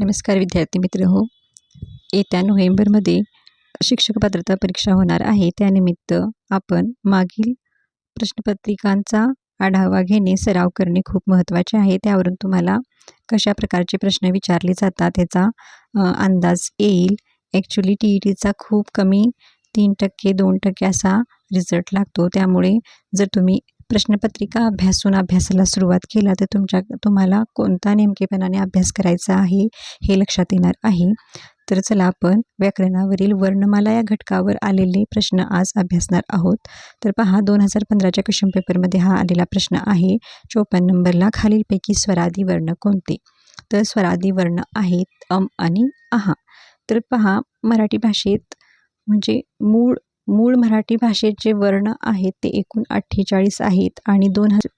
नमस्कार विद्यार्थी मित्र हो. येत्या नोव्हेंबरमध्ये शिक्षक पात्रता परीक्षा होणार आहे. त्यानिमित्त आपण मागील प्रश्नपत्रिकांचा आढावा घेणे सराव करणे खूप महत्त्वाचे आहे. त्यावरून तुम्हाला कशा प्रकारचे प्रश्न विचारले जातात याचा अंदाज येईल. ॲक्च्युली टी ई टीचा खूप कमी तीन टक्के दोन टक्के असा रिझल्ट लागतो. त्यामुळे जर तुम्ही प्रश्नपत्रिका अभ्यासून अभ्यासाला सुरुवात केला तर तुमच्या तुम्हाला कोणता नेमकेपणाने अभ्यास करायचा आहे हे लक्षात येणार आहे. तर चला आपण व्याकरणावरील वर्णमाला या घटकावर आलेले प्रश्न आज अभ्यासणार आहोत. तर पहा दोन हजार पंधराच्या क्वेश्चन पेपरमध्ये हा आलेला प्रश्न आहे. चोपन्न नंबरला खालीलपैकी स्वरादी वर्ण कोणते? तर स्वरादी वर्ण आहेत अम आणि आहा तर पहा मराठी भाषेत म्हणजे मूळ मूळ मराठी भाषेत जे वर्ण आहेत ते एकूण अठ्ठेचाळीस आहेत आणि दोन हजार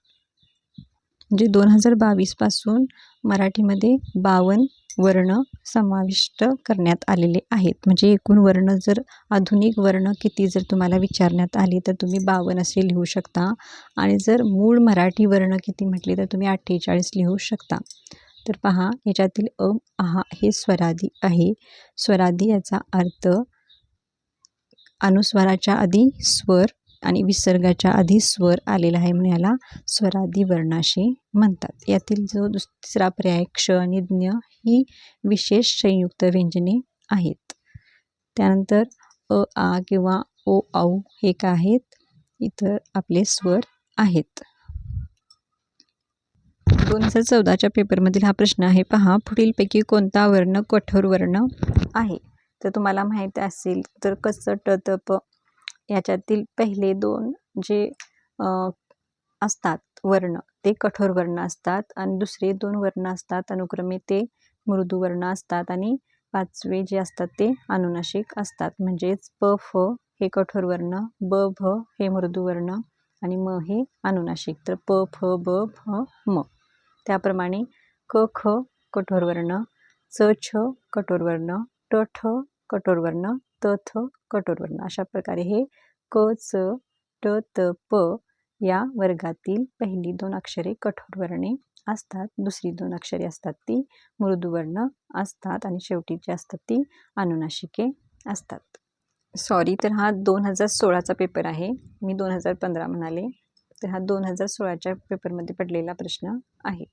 म्हणजे दोन हजार बावीसपासून मराठीमध्ये बावन्न वर्ण समाविष्ट करण्यात आलेले आहेत. म्हणजे एकूण वर्ण जर आधुनिक वर्ण किती जर तुम्हाला विचारण्यात आले तर तुम्ही बावन्न असे लिहू शकता. आणि जर मूळ मराठी वर्ण किती म्हटले तर तुम्ही अठ्ठेचाळीस लिहू शकता. तर पहा याच्यातील अ आहा हे स्वरादी आहे. स्वरादी याचा अर्थ अनुस्वाराच्या आधी स्वर आणि विसर्गाच्या आधी स्वर आलेला आहे म्हणून याला स्वरादी वर्णाशी म्हणतात. यातील जो दुस तिसरा पर्याय क्ष आणि ज्ञ ही विशेष संयुक्त व्यंजने आहेत. त्यानंतर अ आ किंवा ओ औ हे का आहेत? इतर आपले स्वर आहेत. दोन हजार चौदाच्या पेपरमधील हा प्रश्न आहे. पहा पुढीलपैकी कोणता वर्ण कठोर वर्ण आहे? तर तुम्हाला माहीत असेल तर कसं ट त प याच्यातील पहिले दोन जे असतात वर्ण ते कठोर वर्ण असतात आणि दुसरे दोन वर्ण असतात अनुक्रमे ते मृदू वर्ण असतात आणि पाचवे जे असतात ते अनुनाशिक असतात. म्हणजेच प फ हे कठोर वर्ण ब भ हे मृदू वर्ण आणि म हे अनुनाशिक. तर प फ ब भ म. त्याप्रमाणे क ख कठोर वर्ण च छ कठोर वर्ण ट ठ कठोर वर्ण त थ कठोर वर्ण अशा प्रकारे हे क च ट त प या वर्गातील पहिली दोन अक्षरे कठोर वर्णे असतात. दुसरी दोन अक्षरे असतात ती मृदुवर्ण असतात आणि शेवटी जी असतात ती अनुनाशिके असतात. सॉरी तर हा दोन हजार सोळाचा पेपर आहे. मी दोन हजार पंधरा म्हणाले. तर हा दोन हजार सोळाच्या पेपरमध्ये पडलेला प्रश्न आहे.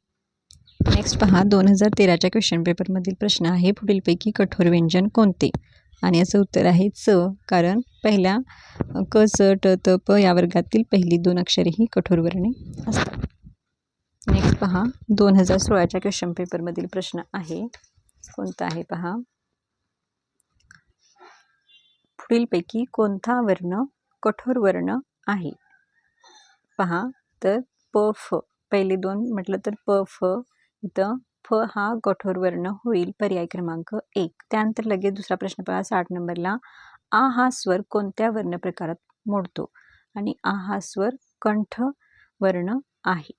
नेक्स्ट पहा दोन हजार तेराच्या क्वेश्चन पेपरमधील प्रश्न आहे पुढीलपैकी कठोर व्यंजन कोणते? आणि याचं उत्तर आहे च कारण पहिल्या क च ट त प या वर्गातील पहिली दोन अक्षरे ही कठोर वर्णे असतात. नेक्स्ट पहा दोन हजार सोळाच्या क्वेश्चन पेपरमधील प्रश्न आहे कोणता आहे पहा? पुढीलपैकी कोणता वर्ण कठोर वर्ण आहे? पहा तर प फ पहिले दोन म्हटलं तर प फ इथं फ हा कठोर वर्ण होईल पर्याय क्रमांक एक. त्यानंतर लगेच दुसरा प्रश्न पहा साठ नंबरला. आ हा स्वर कोणत्या वर्ण प्रकारात मोडतो? आणि आ हा स्वर कंठ वर्ण आहे.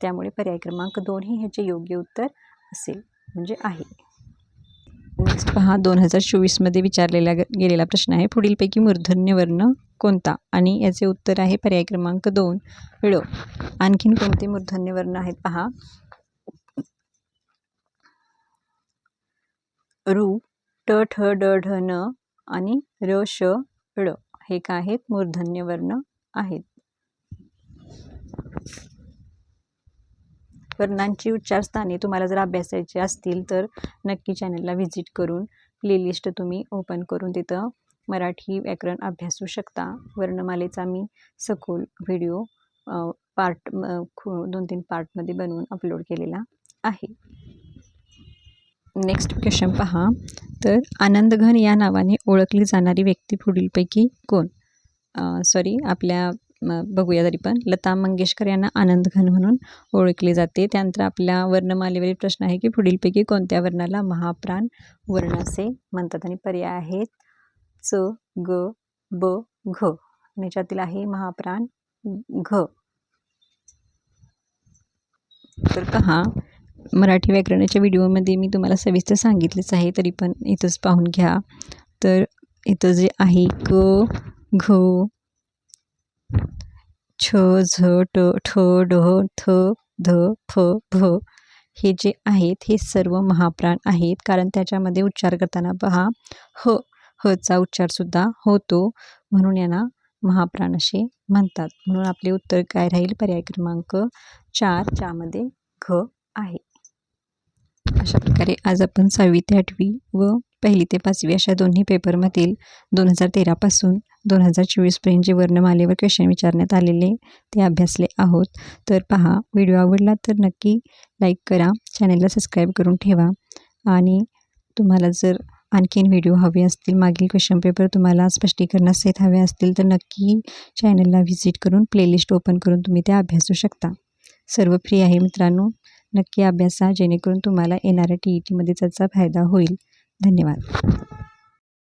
त्यामुळे पर्याय क्रमांक दोनही ह्याचे योग्य उत्तर असेल म्हणजे आहे. नेक्स्ट पहा दोन हजार चोवीसमध्ये विचारलेला गेलेला प्रश्न आहे. पुढीलपैकी मूर्धन्य वर्ण कोणता? आणि याचे उत्तर आहे पर्याय क्रमांक दोन. ळ आणखीन कोणते मूर्धन्य वर्ण आहेत पहा? रू ट ठ ड ढ न आणि र श ळ हे काय आहेत? मूर्धन्य वर्ण आहेत. वर्णांची उच्चारस्थाने तुम्हाला जर अभ्यासायची असतील तर नक्की चॅनलला व्हिजिट करून प्लेलिस्ट तुम्ही ओपन करून तिथं मराठी व्याकरण अभ्यासू शकता. वर्णमालेचा मी सखोल व्हिडिओ पार्ट दोन तीन पार्टमध्ये बनवून अपलोड केलेला आहे. नेक्स्ट क्वेश्चन पहा. तर आनंदघन या नावाने ओळखली जाणारी व्यक्ती पुढीलपैकी कोण? सॉरी आपल्या बघूया तरी पण. लता मंगेशकर यांना आनंदघन म्हणून ओळखले जाते. त्यानंतर आपल्या वर्णमालेवरील प्रश्न आहे की पुढीलपैकी कोणत्या वर्णाला महाप्राण वर्ण असे म्हणतात आणि पर्याय आहेत? च ग ब घ. याच्यातील आहे महाप्राण घ. तर पहा. मराठी व्याकरणाच्या व्हिडिओमध्ये मी तुम्हाला सविस्तर सांगितलेच आहे तरी पण इथंच पाहून घ्या. तर इथं जे आहे क घ छ झ ट ठ ढ थ ध फ भ हे जे आहेत हे सर्व महाप्राण आहेत. कारण त्याच्यामध्ये उच्चार करताना पहा ह हचा उच्चारसुद्धा होतो. म्हणून यांना महाप्राण असे म्हणतात. म्हणून आपले उत्तर काय राहील? पर्याय क्रमांक चार ज्यामध्ये घ आहे. अशा प्रकारे आज आपण सहावी ते आठवी व पहिली ते पाचवी अशा दोन्ही पेपरमधील दोन हजार तेरापासून दोन हजार चोवीसपर्यंत जे वर्णमालेवर क्वेश्चन विचारण्यात आलेले ते अभ्यासले आहोत. तर पहा व्हिडिओ आवडला तर नक्की लाईक करा चॅनलला सबस्क्राईब करून ठेवा आणि तुम्हाला जर आणखीन व्हिडिओ हवे असतील मागील क्वेश्चन पेपर तुम्हाला स्पष्टीकरणासहित हवे असतील तर नक्की चॅनलला व्हिजिट करून प्लेलिस्ट ओपन करून तुम्ही ते अभ्यासू शकता. सर्व फ्री आहे मित्रांनो. नक्की अभ्यासा जेणेकरून तुम्हाला येणाऱ्या टी ई टीमध्ये त्याचा फायदा होईल. धन्यवाद.